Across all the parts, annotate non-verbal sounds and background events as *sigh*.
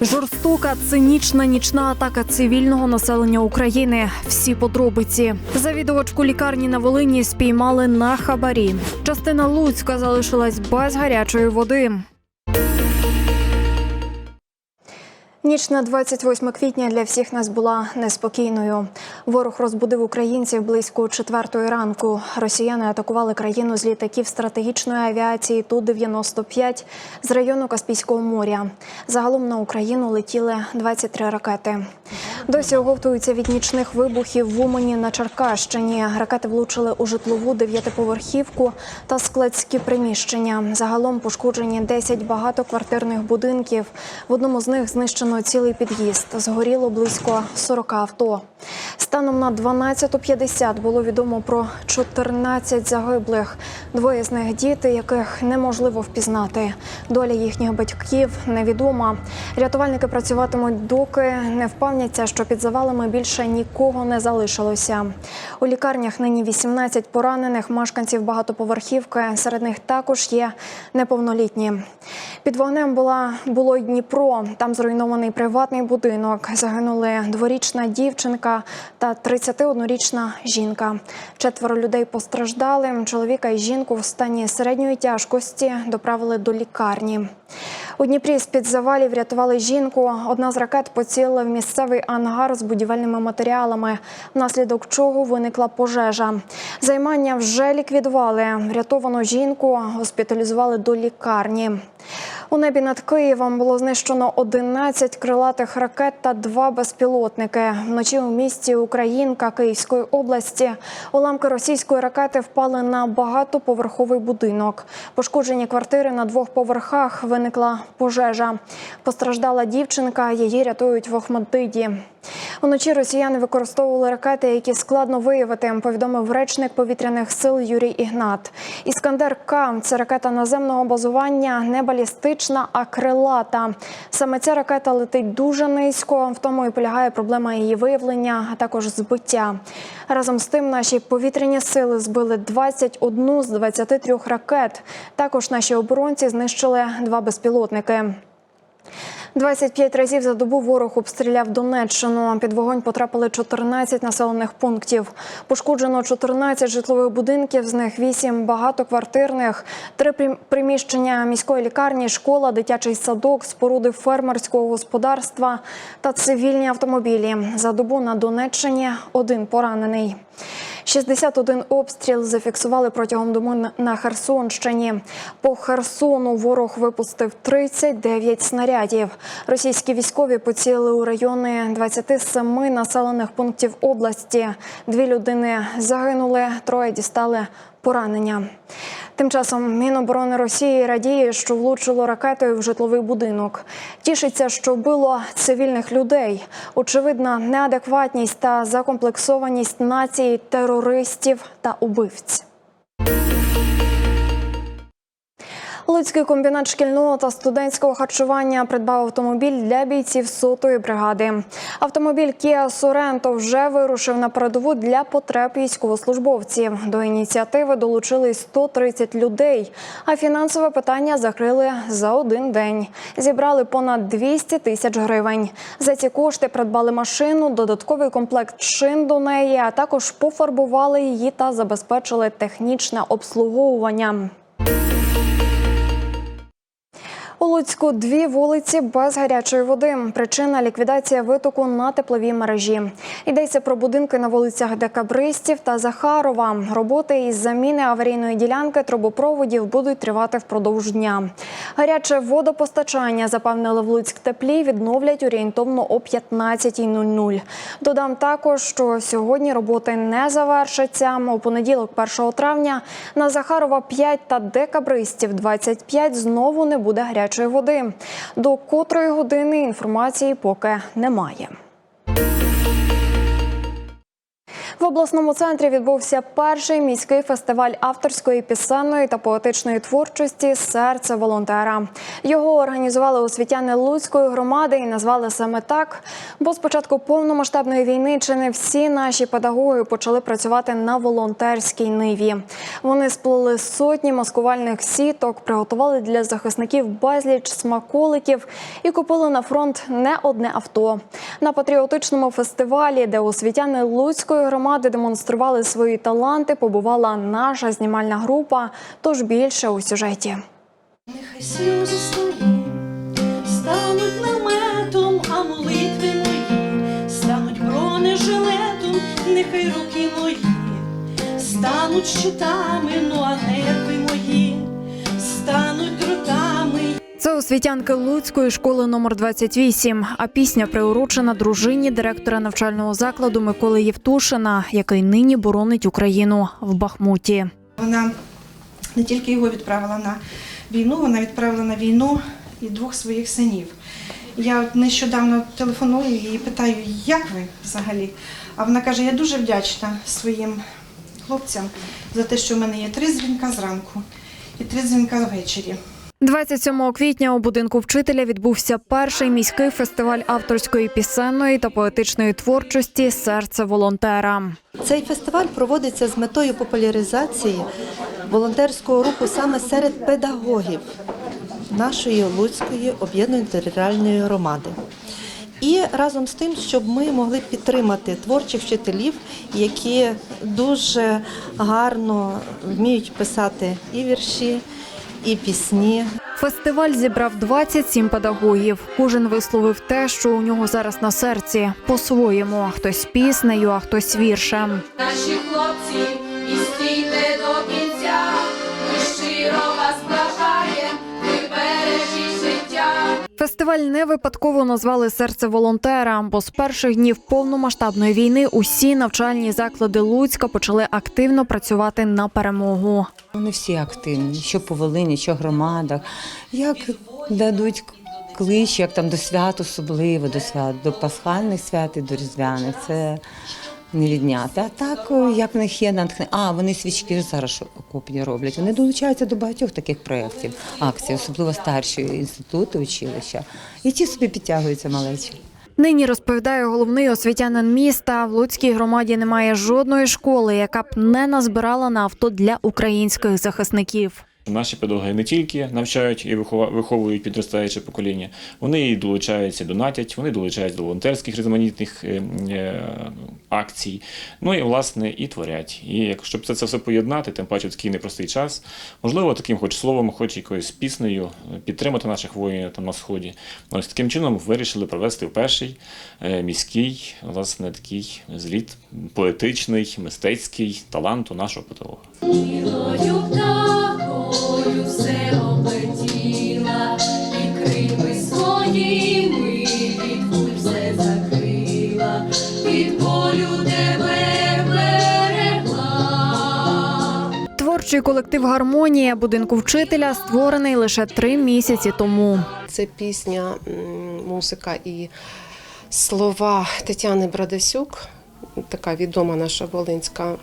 Жорстока, цинічна нічна атака цивільного населення України. Всі подробиці. Завідувачку лікарні на Волині спіймали на хабарі. Частина Луцька залишилась без гарячої води. Ніч на 28 квітня для всіх нас була неспокійною. Ворог розбудив українців близько четвертої ранку. Росіяни атакували країну з літаків стратегічної авіації Ту-95 з району Каспійського моря. Загалом на Україну летіли 23 ракети. Досі оговтуються від нічних вибухів в Умані на Черкащині. Ракети влучили у житлову дев'ятиповерхівку та складські приміщення. Загалом пошкоджені 10 багатоквартирних будинків. В одному з них знищено цілий під'їзд. Згоріло близько 40 авто. Станом на 12.50 було відомо про 14 загиблих. Двоє з них діти, яких неможливо впізнати. Доля їхніх батьків невідома. Рятувальники працюватимуть, доки не впевняться, що під завалами більше нікого не залишилося. У лікарнях нині 18 поранених мешканців багатоповерхівки. Серед них також є неповнолітні. Під вогнем було й Дніпро. Там зруйнований приватний будинок. Загинули дворічна дівчинка та 31-річна жінка. Четверо людей постраждали. Чоловіка і жінку в стані середньої тяжкості доправили до лікарні. У Дніпрі з-під завалів рятували жінку. Одна з ракет поцілила в місцевий ангар з будівельними матеріалами, внаслідок чого виникла пожежа. Займання вже ліквідували. Врятовану жінку госпіталізували до лікарні. У небі над Києвом було знищено 11 крилатих ракет та два безпілотники. Вночі у місті Українка Київської області уламки російської ракети впали на багатоповерховий будинок. Пошкоджені квартири на двох поверхах виникла пожежа. Постраждала дівчинка, її рятують в Охмадиді. Уночі росіяни використовували ракети, які складно виявити. Повідомив речник повітряних сил Юрій Ігнат. Іскандер К це ракета наземного базування, не балістична, а крилата. Саме ця ракета летить дуже низько. В тому і полягає проблема її виявлення, а також збиття. Разом з тим, наші повітряні сили збили 21 з 23 ракет. Також наші оборонці знищили два безпілотники. 25 разів за добу ворог обстріляв Донеччину. Під вогонь потрапили 14 населених пунктів. Пошкоджено 14 житлових будинків, з них 8 багатоквартирних, три прим- приміщення міської лікарні, школа, дитячий садок, споруди фермерського господарства та цивільні автомобілі. За добу на Донеччині один поранений. 61 обстріл зафіксували протягом доми на- Херсонщині. По Херсону ворог випустив 39 снарядів. Російські військові поцілили у райони 27 населених пунктів області. Дві людини загинули, троє дістали поранення. Тим часом Міноборони Росії радіє, що влучило ракетою в житловий будинок. Тішиться, що вбило цивільних людей. Очевидна неадекватність та закомплексованість нації терористів та убивць. Луцький комбінат шкільного та студентського харчування придбав автомобіль для бійців сотої бригади. Автомобіль Kia Sorento вже вирушив на передову для потреб військовослужбовців. До ініціативи долучили 130 людей, а фінансове питання закрили за один день. Зібрали понад 200 тисяч гривень. За ці кошти придбали машину, додатковий комплект шин до неї, а також пофарбували її та забезпечили технічне обслуговування. У Луцьку дві вулиці без гарячої води. Причина ліквідація витоку на тепловій мережі. Йдеться про будинки на вулицях Декабристів та Захарова. Роботи із заміни аварійної ділянки трубопроводів будуть тривати впродовж дня. Гаряче водопостачання запевнили в Луцьк теплі. Відновлять орієнтовно о 15.00. Додам також, що сьогодні роботи не завершаться. У понеділок, 1 травня, на Захарова 5 та Декабристів 25 знову не буде гарячої води. До котрої години інформації поки немає. В обласному центрі відбувся перший міський фестиваль авторської пісенної та поетичної творчості Серце волонтера. Його організували освітяни Луцької громади і назвали саме так. Бо з початку повномасштабної війни чи не всі наші педагоги почали працювати на волонтерській ниві. Вони сплели сотні маскувальних сіток, приготували для захисників безліч смаколиків і купили на фронт не одне авто. На патріотичному фестивалі, де освітяни Луцької громади демонстрували свої таланти, побувала наша знімальна група. Тож більше у сюжеті. Нехай сльози свої стануть наметом, а молитви мої стануть бронежилетом, нехай руки мої стануть щитами, ну а нерви освітянки Луцької школи номер 28, А пісня приурочена дружині директора навчального закладу Миколи Євтушина, який нині боронить Україну в Бахмуті. Вона не тільки його відправила на війну, вона відправила на війну і двох своїх синів. Я от нещодавно телефоную їй і питаю, як ви взагалі? А вона каже, я дуже вдячна своїм хлопцям за те, що в мене є три дзвінка зранку і три дзвінка ввечері. 27 квітня у будинку вчителя відбувся перший міський фестиваль авторської пісенної та поетичної творчості Серце волонтера. Цей фестиваль проводиться з метою популяризації волонтерського руху саме серед педагогів нашої Луцької об'єднаної територіальної громади. І разом з тим, щоб ми могли підтримати творчих вчителів, які дуже гарно вміють писати і вірші, і пісні, Фестиваль зібрав 27 педагогів. Кожен висловив те, що у нього зараз на серці, по-своєму. Хтось піснею, а хтось віршем. Наші хлопці, і стійте до кінця, Фестиваль не випадково назвали серце волонтера, бо з перших днів повномасштабної війни усі навчальні заклади Луцька почали активно працювати на перемогу. Вони всі активні, що по Волині, що громадах. Як дадуть клич, як там до свят, особливо до свят, до пасхальних свят і до різдвяних. Це не відняти. А так, як в них є натхнення. А, вони свічки зараз що окопні роблять. Вони долучаються до багатьох таких проєктів, акцій, особливо старші інститути, училища. І ті собі підтягуються малечі. Нині розповідає головний освітянин міста. В Луцькій громаді немає жодної школи, яка б не назбирала на авто для українських захисників. Наші педагоги не тільки навчають і виховують підростаюче покоління, вони і долучаються, донатять, вони долучаються до волонтерських різноманітних е, е, акцій. Ну і власне і творять. І якщо це, це все поєднати, тим паче в такий непростий час, можливо, таким хоч словом, хоч якоюсь піснею підтримати наших воїнів там на сході. Ось таким чином вирішили провести перший е, міський, власне, такий зліт поетичний, мистецький таланту нашого педагога. Творчий колектив Гармонія будинку вчителя створений лише три місяці тому. Це пісня, музика і слова Тетяни Брадасюк, така відома наша волинська.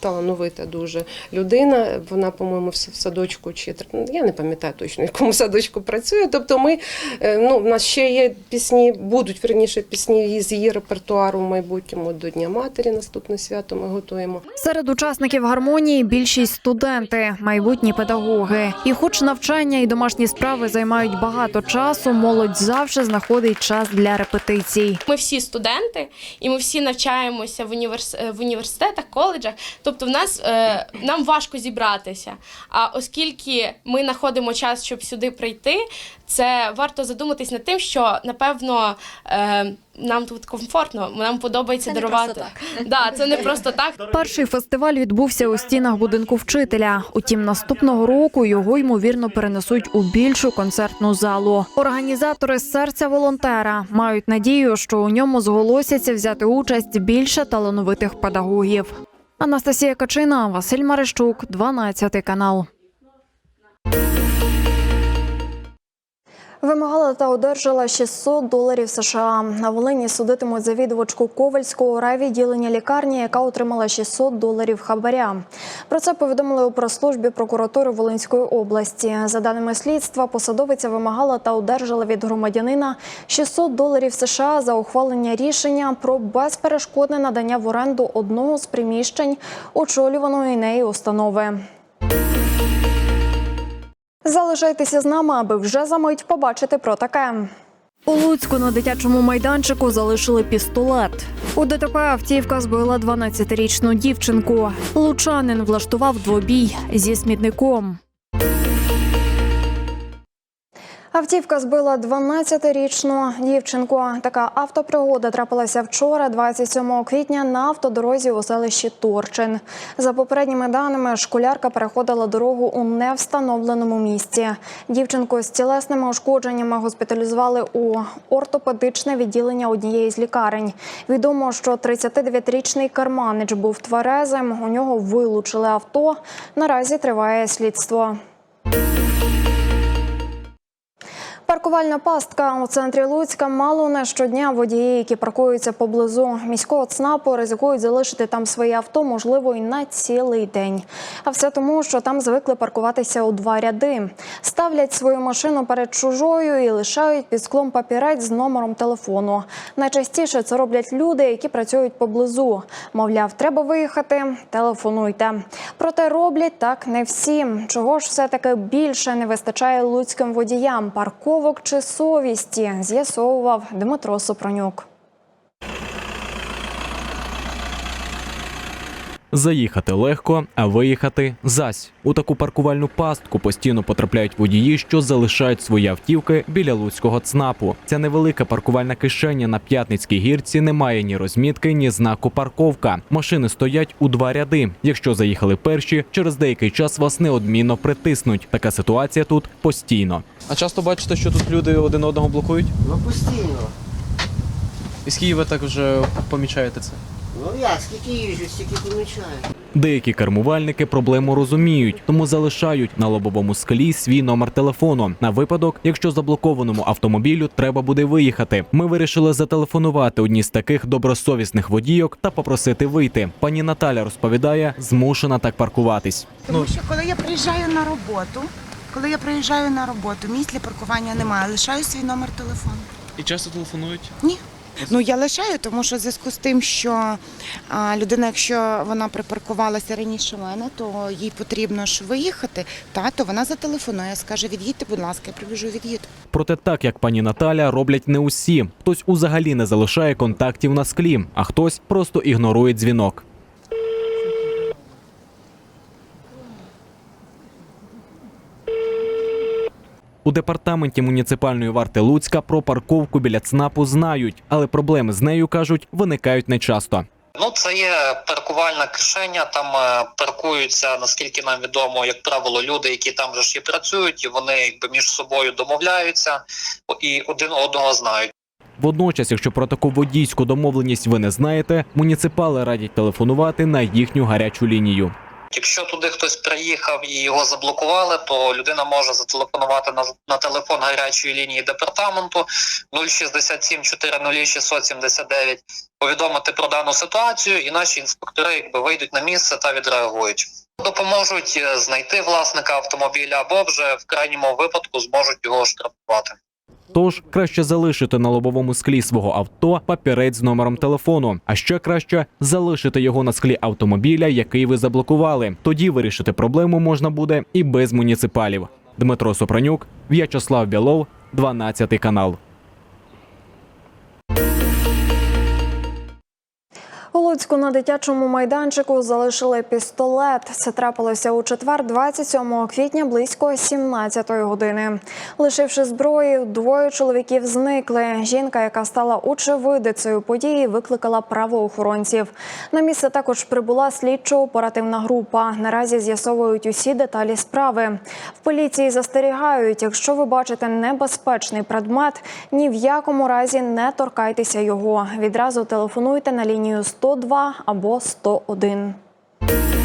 Талановита дуже людина. Вона, по-моєму, в садочку чи я не пам'ятаю точно, в якому садочку працює. Тобто, ми е, ну, в нас ще є пісні, будуть верніше пісні з її репертуару в майбутньому до Дня Матері. Наступне свято ми готуємо. Серед учасників гармонії більшість студенти, майбутні педагоги. І, хоч навчання і домашні справи займають багато часу, молодь завжди знаходить час для репетицій. Ми всі студенти, і ми всі навчаємося в, універс... в університетах, коледжах. Тобто, в нас е, нам важко зібратися. А оскільки ми знаходимо час, щоб сюди прийти, це варто задуматись над тим, що напевно е, нам тут комфортно, нам подобається дарувати. Да, це не просто так. *laughs* Перший фестиваль відбувся у стінах будинку вчителя. Утім, наступного року його ймовірно перенесуть у більшу концертну залу. Організатори серця волонтера мають надію, що у ньому зголосяться взяти участь більше талановитих педагогів. Анастасія Качина, Василь Марищук, 12 канал. Вимагала та одержала 600 доларів США. На Волині судитимуть завідувачку Ковальського райвідділення лікарні, яка отримала 600 доларів хабаря. Про це повідомили у прес-службі прокуратури Волинської області. За даними слідства, посадовиця вимагала та одержала від громадянина 600 доларів США за ухвалення рішення про безперешкодне надання в оренду одного з приміщень очолюваної нею установи. Залишайтеся з нами, аби вже за мить побачити про таке. У Луцьку на дитячому майданчику залишили пістолет. У ДТП автівка збила 12-річну дівчинку. Лучанин влаштував двобій зі смітником. Автівка збила 12-річну дівчинку. Така автопригода трапилася вчора, 27 квітня, на автодорозі у селищі Торчин. За попередніми даними, школярка переходила дорогу у невстановленому місці. Дівчинку з тілесними ушкодженнями госпіталізували у ортопедичне відділення однієї з лікарень. Відомо, що 39-річний карманич був тверезим. У нього вилучили авто. Наразі триває слідство. Паркувальна пастка у центрі Луцька мало не щодня водії, які паркуються поблизу міського ЦНАПу, ризикують залишити там своє авто, можливо, і на цілий день. А все тому, що там звикли паркуватися у два ряди. Ставлять свою машину перед чужою і лишають під склом папірець з номером телефону. Найчастіше це роблять люди, які працюють поблизу. Мовляв, треба виїхати, телефонуйте. Проте роблять так не всі. Чого ж все таки більше не вистачає луцьким водіям парковок чи совісті, з'ясовував Дмитро Сопронюк. Заїхати легко, а виїхати зась. У таку паркувальну пастку постійно потрапляють водії, що залишають свої автівки біля луцького ЦНАПу. Ця невелика паркувальна кишеня на п'ятницькій гірці не має ні розмітки, ні знаку парковка. Машини стоять у два ряди. Якщо заїхали перші, через деякий час вас неодмінно притиснуть. Така ситуація тут постійно. А часто бачите, що тут люди один одного блокують? Ну постійно. І скільки ви так вже помічаєте це? Ну я скільки їжджу, стільки помічаю. Деякі кермувальники проблему розуміють, тому залишають на лобовому склі свій номер телефону на випадок, якщо заблокованому автомобілю треба буде виїхати. Ми вирішили зателефонувати одній з таких добросовісних водійок та попросити вийти. Пані Наталя розповідає, змушена так паркуватись. Тому що коли я приїжджаю на роботу, коли я приїжджаю на роботу, місць для паркування немає, лишаю свій номер телефону. І часто телефонують? Ні. Ну я лишаю, тому що в зв'язку з тим, що людина, якщо вона припаркувалася раніше мене, то їй потрібно ж виїхати, та то вона зателефонує, скаже, від'їдьте, будь ласка, я прибіжу, від'їду. Проте, так як пані Наталя, роблять не усі. Хтось узагалі не залишає контактів на склі, а хтось просто ігнорує дзвінок. У департаменті муніципальної варти Луцька про парковку біля ЦНАПу знають, але проблеми з нею кажуть виникають нечасто. Ну, це є паркувальна кишеня. Там е, паркуються, наскільки нам відомо, як правило, люди, які там же ж і працюють, і вони якби між собою домовляються і один одного знають. Водночас, якщо про таку водійську домовленість ви не знаєте, муніципали радять телефонувати на їхню гарячу лінію. Якщо туди хтось приїхав і його заблокували, то людина може зателефонувати на, на телефон гарячої лінії департаменту 067 400 679, повідомити про дану ситуацію, і наші інспектори якби вийдуть на місце та відреагують. Допоможуть е, знайти власника автомобіля або вже в крайньому випадку зможуть його штрафувати. Тож краще залишити на лобовому склі свого авто папірець з номером телефону, а ще краще залишити його на склі автомобіля, який ви заблокували. Тоді вирішити проблему можна буде і без муніципалів. Дмитро Сопранюк, В'ячеслав Білов, 12 канал. Луцьку на дитячому майданчику залишили пістолет. Це трапилося у четвер, 27 квітня, близько 17 години. Лишивши зброю, двоє чоловіків зникли. Жінка, яка стала очевидицею події, викликала правоохоронців. На місце також прибула слідчо-оперативна група. Наразі з'ясовують усі деталі справи. В поліції застерігають, якщо ви бачите небезпечний предмет, ні в якому разі не торкайтеся його. Відразу телефонуйте на лінію 102 або 101.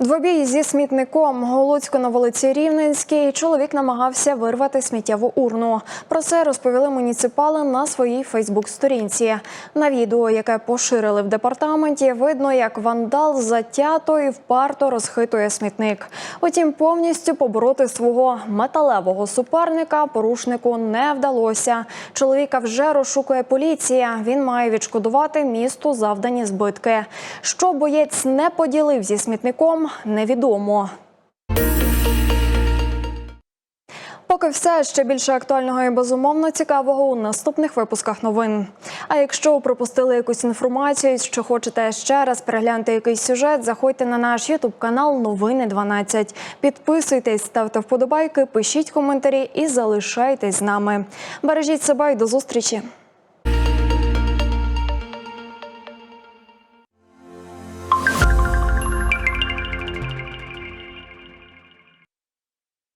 Двобій зі смітником у Луцьку на вулиці Рівненській чоловік намагався вирвати сміттєву урну. Про це розповіли муніципали на своїй Фейсбук-сторінці. На відео, яке поширили в департаменті, видно, як вандал затято і впарто розхитує смітник. Утім, повністю побороти свого металевого суперника порушнику не вдалося. Чоловіка вже розшукує поліція. Він має відшкодувати місту завдані збитки. Що боєць не поділив зі смітником, невідомо. Поки все ще більше актуального і безумовно цікавого у наступних випусках новин. А якщо пропустили якусь інформацію, що хочете ще раз переглянути якийсь сюжет, заходьте на наш ютуб канал Новини 12. Підписуйтесь, ставте вподобайки, пишіть коментарі і залишайтесь з нами. Бережіть себе і до зустрічі.